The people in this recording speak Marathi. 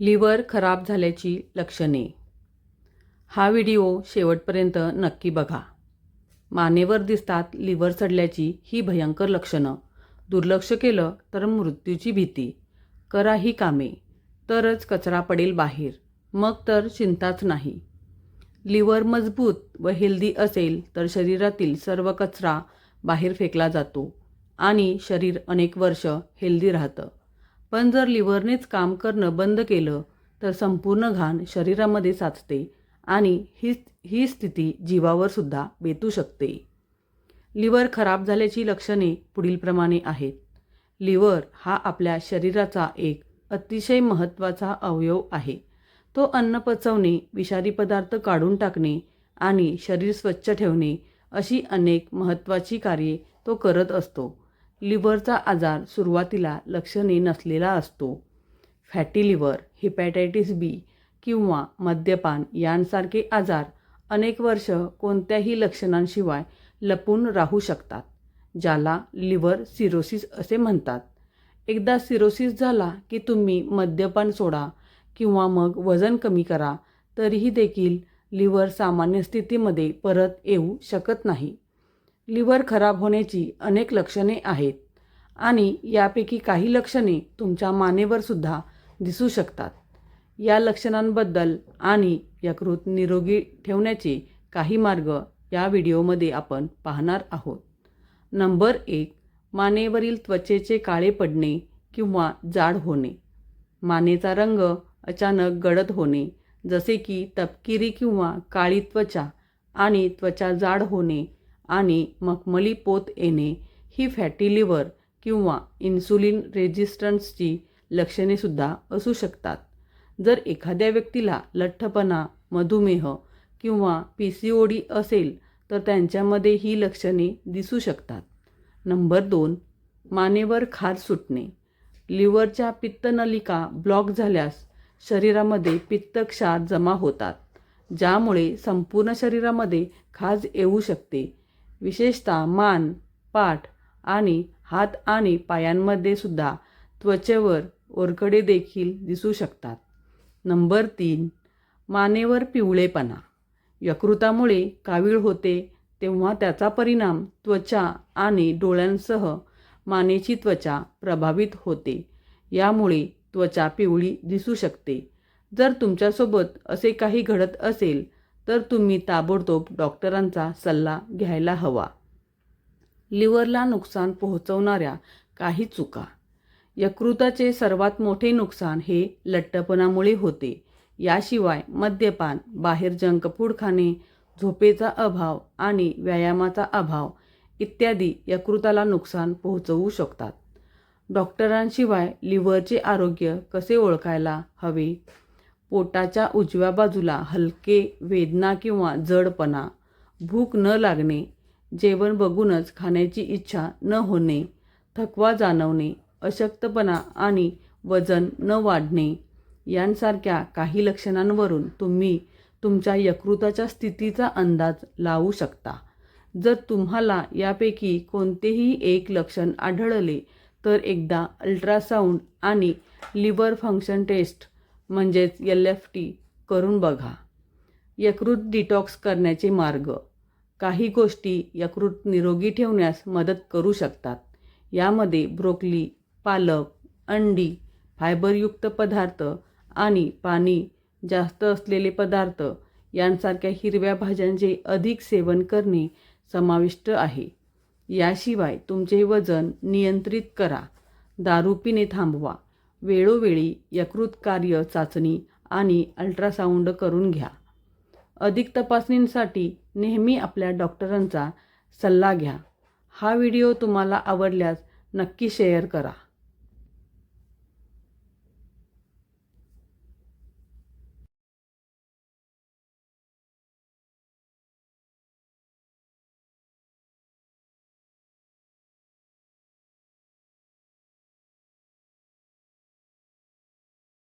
लिव्हर खराब झाल्याची लक्षणे. हा व्हिडिओ शेवटपर्यंत नक्की बघा. मानेवर दिसतात लिव्हर सडल्याची ही भयंकर लक्षणं. दुर्लक्ष केलं तर मृत्यूची भीती. करा ही कामे. तरच कचरा पडेल बाहेर. मग तर चिंताच नाही. लिव्हर मजबूत व हेल्दी असेल तर शरीरातील सर्व कचरा बाहेर फेकला जातो आणि शरीर अनेक वर्ष हेल्दी राहतं. पण जर लिव्हरनेच काम करणं बंद केलं तर संपूर्ण घाण शरीरामध्ये साचते आणि ही ही स्थिती जीवावर सुद्धा बेतू शकते. लिव्हर खराब झाल्याची लक्षणे पुढीलप्रमाणे आहेत. लिव्हर हा आपल्या शरीराचा एक अतिशय महत्त्वाचा अवयव आहे. तो अन्न पचवणे विषारी पदार्थ काढून टाकणे आणि शरीर स्वच्छ ठेवणे अशी अनेक महत्त्वाची कार्ये तो करत असतो. लिव्हरचा आजार सुरुवातीला लक्षणे नसलेला असतो. फॅटी लिव्हर हिपॅटायटिस बी किंवा मद्यपान यांसारखे आजार अनेक वर्ष कोणत्याही लक्षणांशिवाय लपून राहू शकतात ज्याला लिव्हर सिरोसिस असे म्हणतात. एकदा सिरोसिस झाला की तुम्ही मद्यपान सोडा किंवा मग वजन कमी करा तरीही देखील लिव्हर सामान्य स्थितीमध्ये परत येऊ शकत नाही. लिव्हर खराब होण्याची अनेक लक्षणे आहेत आणि यापैकी काही लक्षणे तुमच्या मानेवर सुद्धा दिसू शकतात. या लक्षणांबद्दल आणि यकृत निरोगी ठेवण्याचे काही मार्ग या व्हिडिओमध्ये आपण पाहणार आहोत. नंबर एक मानेवरील त्वचेचे काळे पडणे किंवा जाड होणे. मानेचा रंग अचानक गडद होणे जसे की तपकिरी किंवा काळी त्वचा आणि त्वचा जाड होणे आणि मखमली पोत येणे ही फॅटी लिव्हर किंवा इन्सुलिन रेजिस्टन्सची लक्षणेसुद्धा असू शकतात. जर एखाद्या व्यक्तीला लठ्ठपणा मधुमेह किंवा पी सी ओ डी असेल तर त्यांच्यामध्ये ही लक्षणे दिसू शकतात. नंबर दोन मानेवर खाज सुटणे. लिव्हरच्या पित्तनलिका ब्लॉक झाल्यास शरीरामध्ये पित्तक्षार जमा होतात ज्यामुळे संपूर्ण शरीरामध्ये खाज येऊ शकते. विशेषतः मान पाठ आणि हात आणि पायांमध्ये सुद्धा त्वचेवर ओरकडे देखील दिसू शकतात. नंबर तीन मानेवर पिवळेपणा. यकृतामुळे कावीळ होते तेव्हा त्याचा परिणाम त्वचा आणि डोळ्यांसह मानेची त्वचा प्रभावित होते. यामुळे त्वचा पिवळी दिसू शकते. जर तुमच्यासोबत असे काही घडत असेल तर तुम्ही ताबडतोब डॉक्टरांचा सल्ला घ्यायला हवा. लिव्हरला नुकसान पोहोचवणाऱ्या काही चुका. यकृताचे सर्वात मोठे नुकसान हे लठ्ठपणामुळे होते. याशिवाय मद्यपान बाहेर जंक फूड खाणे झोपेचा अभाव आणि व्यायामाचा अभाव इत्यादी यकृताला नुकसान पोहोचवू शकतात. डॉक्टरांशिवाय लिव्हरचे आरोग्य कसे ओळखायला हवे? पोटाच्या उजव्या बाजूला हलके वेदना किंवा जडपणा भूक न लागणे जेवण बघूनच खाण्याची इच्छा न होणे थकवा जाणवणे अशक्तपणा आणि वजन न वाढणे यांसारख्या काही लक्षणांवरून तुम्ही तुमच्या यकृताच्या स्थितीचा अंदाज लावू शकता. जर तुम्हाला यापैकी कोणतेही एक लक्षण आढळले तर एकदा अल्ट्रासाऊंड आणि लिव्हर फंक्शन टेस्ट म्हणजेच एल एफ टी करून बघा. यकृत डिटॉक्स करण्याचे मार्ग. काही गोष्टी यकृत निरोगी ठेवण्यास मदत करू शकतात. यामध्ये ब्रोकली पालक अंडी फायबरयुक्त पदार्थ आणि पाणी जास्त असलेले पदार्थ यांसारख्या हिरव्या भाज्यांचे अधिक सेवन करणे समाविष्ट आहे. याशिवाय तुमचे वजन नियंत्रित करा. दारू पिणे थांबवा. वेळोवेळी यकृत कार्य चाचणी आणि अल्ट्रासाऊंड करून घ्या. अधिक तपासणींसाठी नेहमी आपल्या डॉक्टरांचा सल्ला घ्या. हा व्हिडिओ तुम्हाला आवडल्यास नक्की शेअर करा.